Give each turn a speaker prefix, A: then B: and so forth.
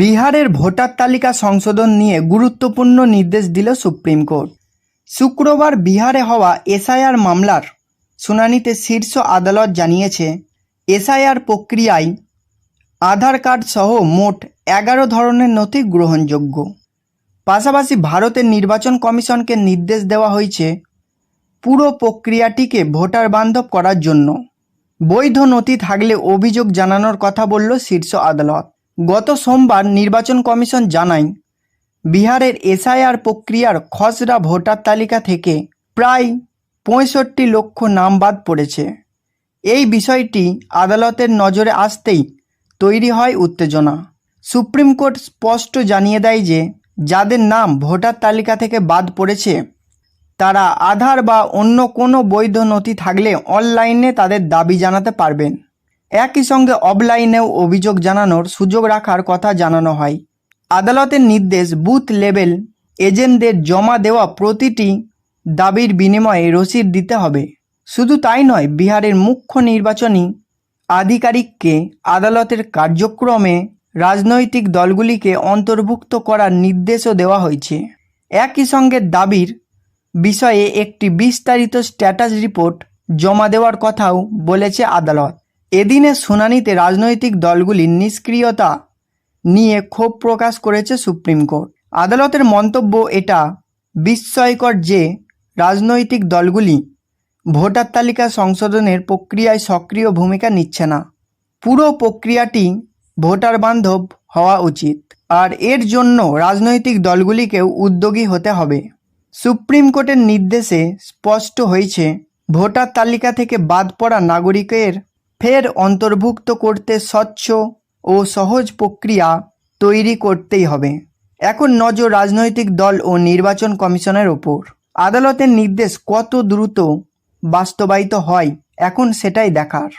A: বিহারের ভোটার তালিকা সংশোধন নিয়ে গুরুত্বপূর্ণ নির্দেশ দিল সুপ্রিম কোর্ট। শুক্রবার বিহারে হওয়া এসআইআর মামলার শুনানিতে শীর্ষ আদালত জানিয়েছে, এসআইআর প্রক্রিয়ায় আধার কার্ড সহ মোট এগারো ধরনের নথি গ্রহণযোগ্য। পাশাপাশি ভারতের নির্বাচন কমিশনকে নির্দেশ দেওয়া হয়েছে পুরো প্রক্রিয়াটিকে ভোটার বান্ধব করার জন্য। বৈধ নথি থাকলে অভিযোগ জানানোর কথা বলল শীর্ষ আদালত। গত সোমবার নির্বাচন কমিশন জানায়, বিহারের এসআইআর প্রক্রিয়ার খসড়া ভোটার তালিকা থেকে প্রায় পঁয়ষট্টি লক্ষ নাম বাদ পড়েছে। এই বিষয়টি আদালতের নজরে আসতেই তৈরি হয় উত্তেজনা। সুপ্রিম কোর্ট স্পষ্ট জানিয়ে দেয় যে, যাদের নাম ভোটার তালিকা থেকে বাদ পড়েছে, তারা আধার বা অন্য কোনো বৈধ নথি থাকলে অনলাইনে তাদের দাবি জানাতে পারবেন। একই সঙ্গে অফলাইনেও অভিযোগ জানানোর সুযোগ রাখার কথা জানানো হয়। আদালতের নির্দেশ বুথ লেভেল এজেন্টদের জমা দেওয়া প্রতিটি দাবির বিনিময়ে রসিদ দিতে হবে। শুধু তাই নয়, বিহারের মুখ্য নির্বাচনী আধিকারিককে আদালতের কার্যক্রমে রাজনৈতিক দলগুলিকে অন্তর্ভুক্ত করার নির্দেশও দেওয়া হয়েছে। একই সঙ্গে দাবির বিষয়ে একটি বিস্তারিত স্ট্যাটাস রিপোর্ট জমা দেওয়ার কথাও বলেছে আদালত। এদিনের শুনানিতে রাজনৈতিক দলগুলির নিষ্ক্রিয়তা নিয়ে ক্ষোভ প্রকাশ করেছে সুপ্রিম কোর্ট। আদালতের মন্তব্য এটা বিস্ময়কর যে রাজনৈতিক দলগুলি ভোটার তালিকা সংশোধনের প্রক্রিয়ায় সক্রিয় ভূমিকা নিচ্ছে না। পুরো প্রক্রিয়াটি ভোটার বান্ধব হওয়া উচিত। আর এর জন্য রাজনৈতিক দলগুলিকেও উদ্যোগী হতে হবে। সুপ্রিম কোর্টের নির্দেশে স্পষ্ট হয়েছে, ভোটার তালিকা থেকে বাদ পড়া নাগরিকের ফের অন্তর্ভুক্ত করতে স্বচ্ছ ও সহজ প্রক্রিয়া তৈরি করতেই হবে। এখন নজর রাজনৈতিক দল ও নির্বাচন কমিশনের ওপর। আদালতের নির্দেশ কত দ্রুত বাস্তবায়িত হয়, এখন সেটাই দেখার।